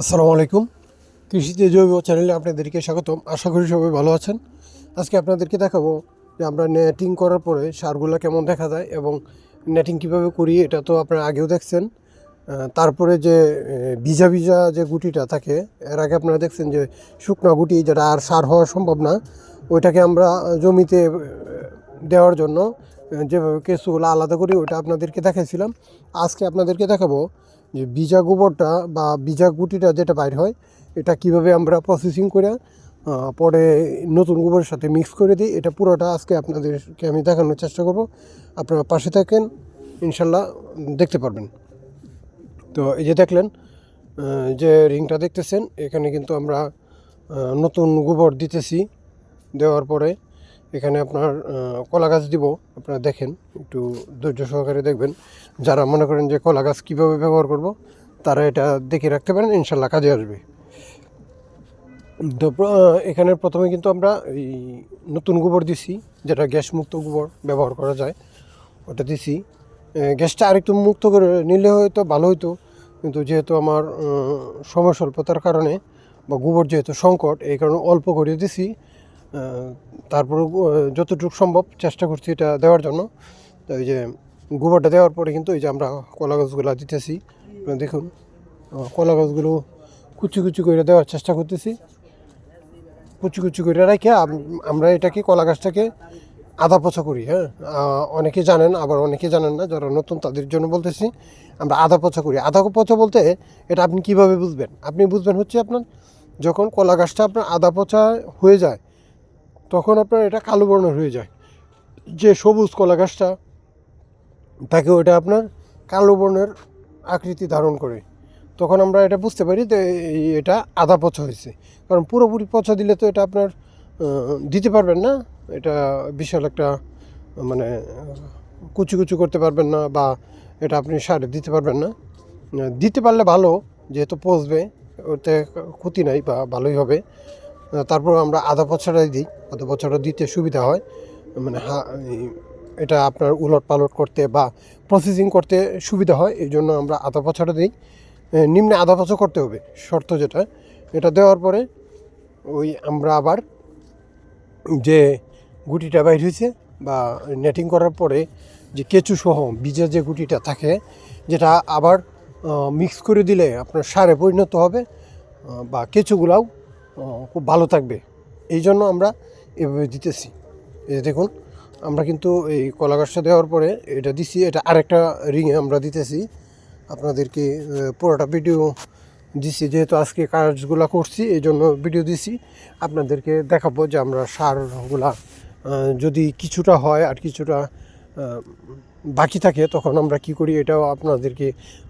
আসসালামু আলাইকুম। কৃষিতে জৈব চ্যানেলে আপনাদেরকে স্বাগতম। আশা করি সবাই ভালো আছেন। আজকে আপনাদেরকে দেখাবো যে আমরা নেটিং করার পরে সারগুলো কেমন দেখা যায় এবং নেটিং কীভাবে করি এটা তো আপনারা আগেও দেখছেন। তারপরে যে ভিজা ভিজা যে গুটিটা থাকে, এর আগে আপনারা দেখছেন যে শুকনো গুটি যেটা আর সার হওয়া সম্ভব না, ওইটাকে আমরা জমিতে দেওয়ার জন্য যেভাবে কেঁচুগুলো আলাদা করি ওটা আপনাদেরকে দেখাইছিলাম। আজকে আপনাদেরকে দেখাবো যে বীজা গোবরটা বা বীজা গুটিটা যেটা বাইর হয়, এটা কীভাবে আমরা প্রসেসিং করে পরে নতুন গোবরের সাথে মিক্স করে দিই, এটা পুরোটা আজকে আপনাদেরকে আমি দেখানোর চেষ্টা করব। আপনারা পাশে থাকেন, ইনশাল্লাহ দেখতে পারবেন। তো এই যে দেখলেন যে রিংটা দেখতেছেন, এখানে কিন্তু আমরা নতুন গোবর দিতেছি, দেওয়ার পরে এখানে আপনার কলা গাছ দিব, আপনারা দেখেন, একটু ধৈর্য সহকারে দেখবেন। যারা মনে করেন যে কলা গাছ কীভাবে ব্যবহার করব, তারা এটা দেখে রাখতে পারেন, ইনশাল্লাহ কাজে আসবে। এখানে প্রথমে কিন্তু আমরা এই নতুন গোবর দিছি, যেটা গ্যাস মুক্ত গোবর ব্যবহার করা যায়, ওটা দিছি। গ্যাসটা আরেকটু মুক্ত করে নিলে হয়তো ভালো হতো কিন্তু যেহেতু আমার সময় স্বল্পতার কারণে বা গোবর যেহেতু সংকট, এই কারণে অল্প করে দিছি। তারপরে যতটুকু সম্ভব চেষ্টা করছি এটা দেওয়ার জন্য। এই যে গোবরটা দেওয়ার পরে কিন্তু এই যে আমরা কলা গাছগুলো দিতেছি দেখুন কলা গাছগুলো কুচি কুচি করে দেওয়ার চেষ্টা করতেছি। কুচি কুচি করে রেখে আমরা এটাকে কলা গাছটাকে আদা পচা করি হ্যাঁ? অনেকে জানেন, আবার অনেকে জানেন না, যারা নতুন তাদের জন্য বলতেছি, আমরা আদা পচা করি। আদা পচা বলতে এটা আপনি কীভাবে বুঝবেন? আপনি বুঝবেন হচ্ছে আপনার যখন কলা গাছটা আপনার আদা পচা হয়ে যায় তখন আপনার এটা কালো বর্ণের হয়ে যায়। যে সবুজ কলা গাছটা, তাকে ওটা আপনার কালো বর্ণের আকৃতি ধারণ করে। তখন আমরা এটা বুঝতে পারি যে এটা আধা পচা হয়েছে। কারণ পুরোপুরি পচা দিলে তো এটা আপনার দিতে পারবেন না। এটা বিশাল একটা মানে কুচি কুচি করতে পারবেন না বা এটা আপনি সারে দিতে পারবেন না। দিতে পারলে ভালো, যেহেতু পচবে, ওতে ক্ষতি নাই বা ভালোই হবে। তারপর আমরা আধা পচাটাই দিই, আধা পচাটা দিতে সুবিধা হয়। মানে এটা আপনার উলট পালট করতে বা প্রসেসিং করতে সুবিধা হয়, এই জন্য আমরা আধা পচাটা দিই। নিম্নে আধা পচা করতে হবে, শর্ত যেটা, এটা দেওয়ার পরে ওই আমরা আবার যে গুটিটা বাইর হয়েছে বা নেটিং করার পরে যে কেঁচু সহ বীজের যে গুটিটা থাকে, যেটা আবার মিক্স করে দিলে আপনার সারে পরিণত হবে বা কেঁচুগুলাও খুব ভালো থাকবে। এই জন্য আমরা এভাবে দিতেছি। এই দেখুন, আমরা কিন্তু এই কলা গাছটা দেওয়ার পরে এটা দিছি, এটা আরেকটা রিংয়ে আমরা দিতেছি। আপনাদেরকে পুরোটা ভিডিও দিছি, যেহেতু আজকে কাজগুলো করছি, এই জন্য ভিডিও দিছি। আপনাদেরকে দেখাবো যে আমরা সারগুলা যদি কিছুটা হয় আর কিছুটা বাকি থাকে, তখন আমরা কি করি, এটাও আপনাদেরকে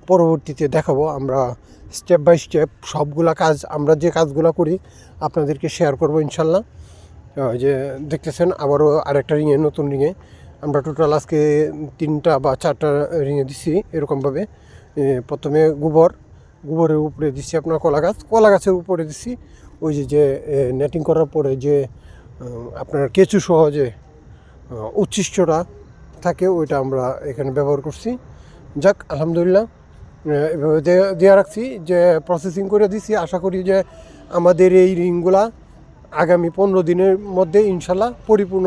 পরবর্তীতে দেখাবো। আমরা স্টেপ বাই স্টেপ সবগুলা কাজ, আমরা যে কাজগুলো করি, আপনাদেরকে শেয়ার করব ইনশাল্লাহ। যে দেখতেছেন, আবারও আরেকটা রিঙে নতুন রিঙে আমরা টোটাল আজকে তিনটা বা চারটা রিঙে দিছি, এরকমভাবে। প্রথমে গোবর, গোবরের উপরে দিচ্ছি আপনার কলা গাছ। কলা গাছের উপরে দিচ্ছি ওই যে যে নেটিং করার পরে যে আপনার কেঁচু সহজে উচ্ছিষ্টটা থাকে ওইটা আমরা এখানে ব্যবহার করছি। যাক আলহামদুলিল্লাহ এভাবে দেওয়া রাখছি যে প্রসেসিং করে দিছি। আশা করি যে আমাদের এই রিংগুলা আগামী পনেরো দিনের মধ্যে ইনশাল্লাহ পরিপূর্ণ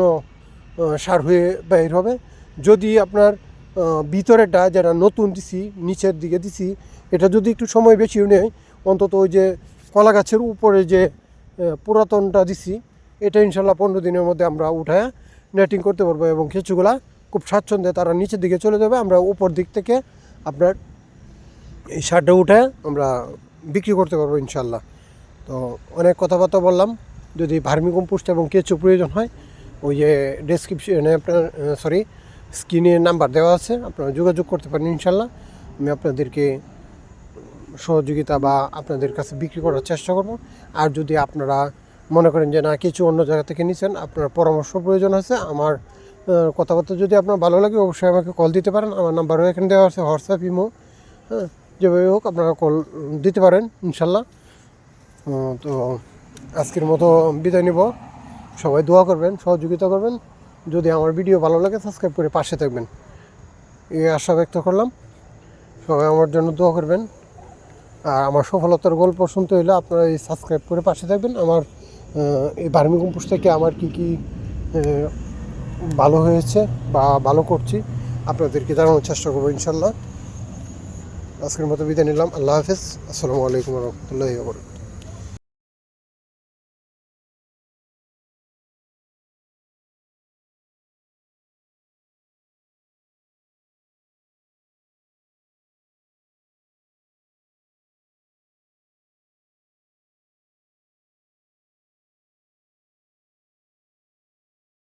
সার হয়ে বের হবে। যদি আপনার আহ, ভিতরেরটা যেটা নতুন দিছি নিচের দিকে দিছি এটা যদি একটু সময় বেশিও নেয় অন্তত ওই যে কলা গাছের উপরে যে পুরাতনটা দিছি এটা ইনশাল্লাহ পনেরো দিনের মধ্যে আমরা উঠায় নেটিং করতে পারব এবং কিছুগুলা খুব স্বাচ্ছন্দ্যে তারা নিচের দিকে চলে যাবে। আমরা উপর দিক থেকে আপনার এই সারটা উঠে আমরা বিক্রি করতে পারব ইনশাল্লাহ তো অনেক কথাবার্তা বললাম। যদি ভার্মি কম্পোস্ট এবং কেঁচো প্রয়োজন হয়, ওই যে ডেসক্রিপশনে আপনার সরি স্ক্রিনে নাম্বার দেওয়া আছে। আপনারা যোগাযোগ করতে পারেন ইনশাল্লাহ আমি আপনাদেরকে সহযোগিতা বা আপনাদের কাছে বিক্রি করার চেষ্টা করব। আর যদি আপনারা মনে করেন যে না কিছু অন্য জায়গা থেকে নিছেন, আপনার পরামর্শ প্রয়োজন আছে। আমার কথাবার্তা যদি আপনার ভালো লাগে, অবশ্যই আমাকে কল দিতে পারেন। আমার নাম্বারও এখানে দেওয়া আছে হোয়াটসঅ্যাপ ইমো হ্যাঁ? যেভাবে হোক আপনারা কল দিতে পারেন, ইনশাল্লাহ। তো আজকের মতো বিদায় নিব। সবাই দোয়া করবেন, সহযোগিতা করবেন। যদি আমার ভিডিও ভালো লাগে সাবস্ক্রাইব করে পাশে থাকবেন। এই আশা ব্যক্ত করলাম। সবাই আমার জন্য দোয়া করবেন। আর আমার সফলতার গল্প শুনতে হলে আপনারা এই সাবস্ক্রাইব করে পাশে থাকবেন। আমার এই ভার্মি কম্পোস্ট থেকে আমার কী কী ভালো হয়েছে বা ভালো করছি। আপনাদেরকে জানানোর চেষ্টা করব ইনশাল্লাহ। আজকের মতো বিদায় নিলাম। আল্লাহ হাফেজ। আসসালামু আলাইকুম রহমতুল্লাহ